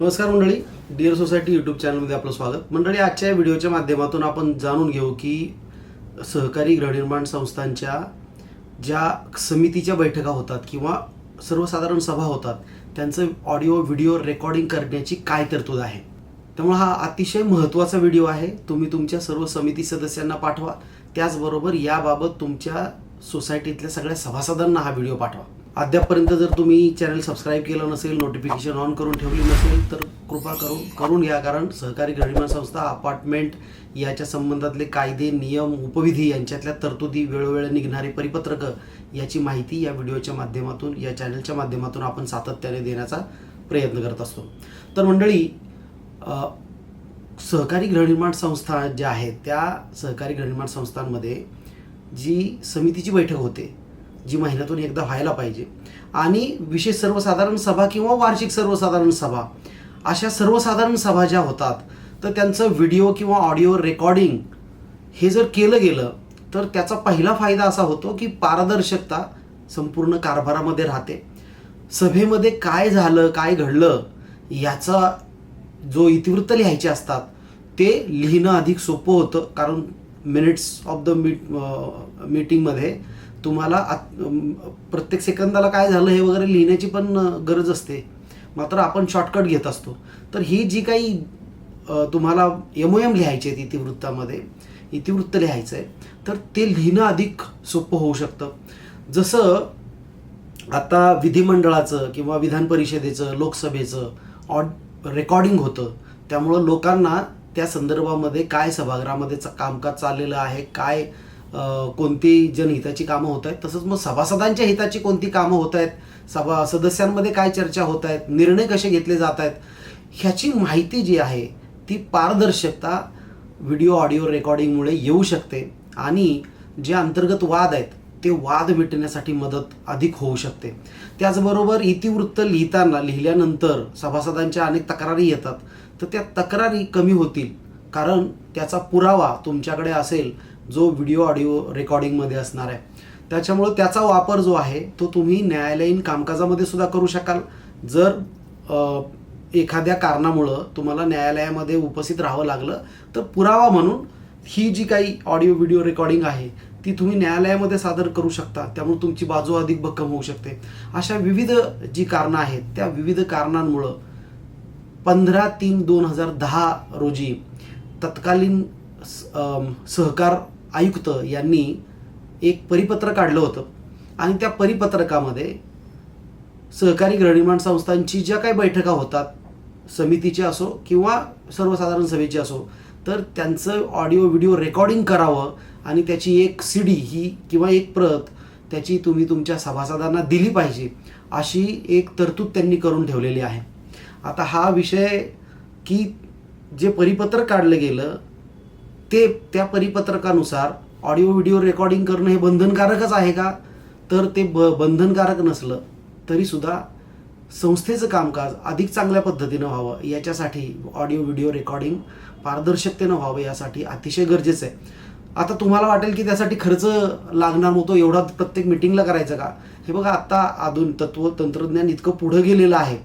नमस्कार मंडळी. Dear society YouTube चॅनलमध्ये आपलं स्वागत. मंडळी आजच्या व्हिडिओच्या माध्यमातून आपण जाणून घेऊ की सहकारी गृहनिर्माण संस्थांच्या ज्या समितीच्या बैठका होतात किंवा सर्वसाधारण सभा होतात त्यांचं ऑडिओ व्हिडिओ रेकॉर्डिंग करण्याची काय तरतूद आहे? त्यामुळे हा अतिशय महत्त्वाचा व्हिडिओ आहे. तुम्ही तुमच्या सर्व समिती सदस्यांना पाठवा. त्याचबरोबर याबाबत तुमच्या सोसायटीतल्या सगळ्या सभासदांना हा व्हिडिओ पाठवा. अद्यापपर्यंत जर तुम्ही चॅनल सबस्क्राईब केलं नसेल नोटिफिकेशन ऑन करून ठेवली नसेल तर कृपा करून करून घ्या. कारण सहकारी गृहनिर्माण संस्था अपार्टमेंट याच्या संबंधातले कायदे नियम उपविधी यांच्यातल्या तरतुदी वेळोवेळी निघणारी परिपत्रकं याची माहिती या व्हिडिओच्या माध्यमातून या चॅनलच्या माध्यमातून आपण सातत्याने देण्याचा प्रयत्न करत असतो. तर मंडळी सहकारी गृहनिर्माण संस्था ज्या आहेत त्या सहकारी गृहनिर्माण संस्थांमध्ये जी समितीची बैठक होते जी महिन्यातून एकदा व्हायला पाहिजे. आणि विशेष सर्वसाधारण सभा किंवा वार्षिक सर्वसाधारण सभा अशा सर्वसाधारण सभा ज्या होतात तर त्यांचं व्हिडिओ किंवा ऑडिओ रेकॉर्डिंग हे जर केलं गेलं तर त्याचा पहिला फायदा असा होतो की पारदर्शकता संपूर्ण कारभारामध्ये राहते. सभेमध्ये काय झालं काय घडलं याचा जो इतिवृत्त लिहायचे असतात ते लिहिणं अधिक सोपं होतं. कारण मिनिट्स ऑफ द मीट मीटिंगमध्ये तुम्हाला आत- प्रत्येक सेकंदाला काय झालं हे वगैरे लिहिण्याची पण गरज असते. मात्र आपण शॉर्टकट घेत असतो. तर ही जी काही तुम्हाला एम ओ एम आहेत इतिवृत्तामध्ये इतिवृत्त लिहायचं आहे तर ते लिहिणं अधिक सोपं होऊ शकतं. जसं आता विधिमंडळाचं किंवा विधान परिषदेचं लोकसभेचं ऑड रेकॉर्डिंग होतं. त्यामुळं लोकांना त्या संदर्भामध्ये काय सभागृहामध्ये कामकाज चाललेलं आहे काय कोणती जनहिताची कामं होत आहेत तसंच मग सभासदांच्या हिताची कोणती कामं होत आहेत सभा सदस्यांमध्ये काय चर्चा होत आहेत निर्णय कसे घेतले जात आहेत ह्याची माहिती जी आहे ती पारदर्शकता व्हिडिओ ऑडिओ रेकॉर्डिंगमुळे येऊ शकते आणि जे अंतर्गत वाद आहेत ते वाद मिटण्यासाठी मदत अधिक होऊ शकते. त्याचबरोबर इतिवृत्त लिहिताना लिहिल्यानंतर सभासदांच्या अनेक तक्रारी येतात तर त्या तक्रारी कमी होतील. कारण त्याचा पुरावा तुमच्याकडे असेल जो व्हिडिओ ऑडिओ रेकॉर्डिंगमध्ये असणार आहे. त्याच्यामुळं त्याचा वापर जो आहे तो तुम्ही न्यायालयीन कामकाजामध्ये सुद्धा करू शकाल. जर एखाद्या कारणामुळं तुम्हाला न्यायालयामध्ये उपस्थित राहावं लागलं तर पुरावा म्हणून ही जी काही ऑडिओ व्हिडिओ रेकॉर्डिंग आहे ती तुम्ही न्यायालयामध्ये सादर करू शकता. त्यामुळे तुमची बाजू अधिक भक्कम होऊ शकते. अशा विविध जी कारणं आहेत त्या विविध कारणांमुळं पंधरा तीन दोन हजार दहा रोजी तत्कालीन स- सहकार आयुक्त यांनी एक परिपत्र काढलं होतं. आणि त्या परिपत्रकामध्ये सहकारी गृहनिर्माण संस्थांची ज्या काही बैठका होतात समितीच्या असो किंवा सर्वसाधारण सभेची असो तर त्यांचं ऑडिओ व्हिडिओ रेकॉर्डिंग करावं आणि त्याची एक सी डी ही किंवा एक प्रत त्याची तुम्ही तुमच्या सभासदांना दिली पाहिजे अशी एक तरतूद त्यांनी करून ठेवलेली आहे. आता हा विषय की जे परिपत्र काढलं गेलं ते त्या परिपत्रकानुसार ऑडिओ व्हिडिओ रेकॉर्डिंग करणं हे बंधनकारकच आहे का? तर ते ब बंधनकारक नसलं तरीसुद्धा संस्थेचं कामकाज अधिक चांगल्या पद्धतीनं व्हावं. याच्यासाठी ऑडिओ व्हिडिओ रेकॉर्डिंग पारदर्शकतेनं व्हावं यासाठी अतिशय गरजेचं आहे. आता तुम्हाला वाटेल की त्यासाठी खर्च लागणार होतो एवढा प्रत्येक मिटिंगला करायचं का? हे बघा आत्ता आधुन तत्व तंत्रज्ञान इतकं पुढं गेलेलं आहे.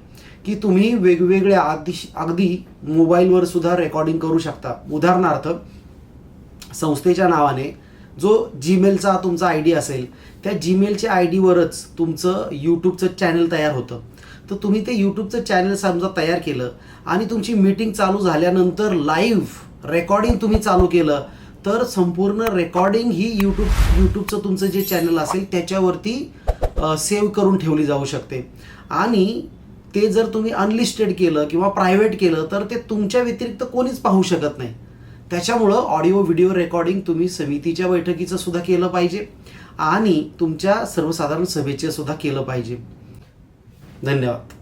की तुम्ही वेगवेगळ्या अगदी अगदी मोबाईलवर सुद्धा रेकॉर्डिंग करू शकता. उदाहरणार्थ संस्थेच्या नावाने जो जीमेलचा तुमचा आय डी असेल त्या जीमेलच्या आय डीवरच तुमचं यूट्यूबचं चॅनल तयार होतं. तर तुम्ही ते यूट्यूबचं चॅनल समजा तयार केलं आणि तुमची मीटिंग चालू झाल्यानंतर लाईव्ह रेकॉर्डिंग तुम्ही चालू केलं तर संपूर्ण रेकॉर्डिंग ही यूट्यूब यूट्यूबचं तुमचं जे चॅनल असेल त्याच्यावरती सेव्ह करून ठेवली जाऊ शकते. आणि ते जर तुम्ही अनलिस्टेड केलं किंवा प्रायव्हेट केलं तर ते तुमच्या व्यतिरिक्त कोणीच पाहू शकत नाही. त्याच्यामुळं ऑडिओ व्हिडिओ रेकॉर्डिंग तुम्ही समितीच्या बैठकीचं सुद्धा केलं पाहिजे आणि तुमच्या सर्वसाधारण सभेचे सुद्धा केलं पाहिजे. धन्यवाद.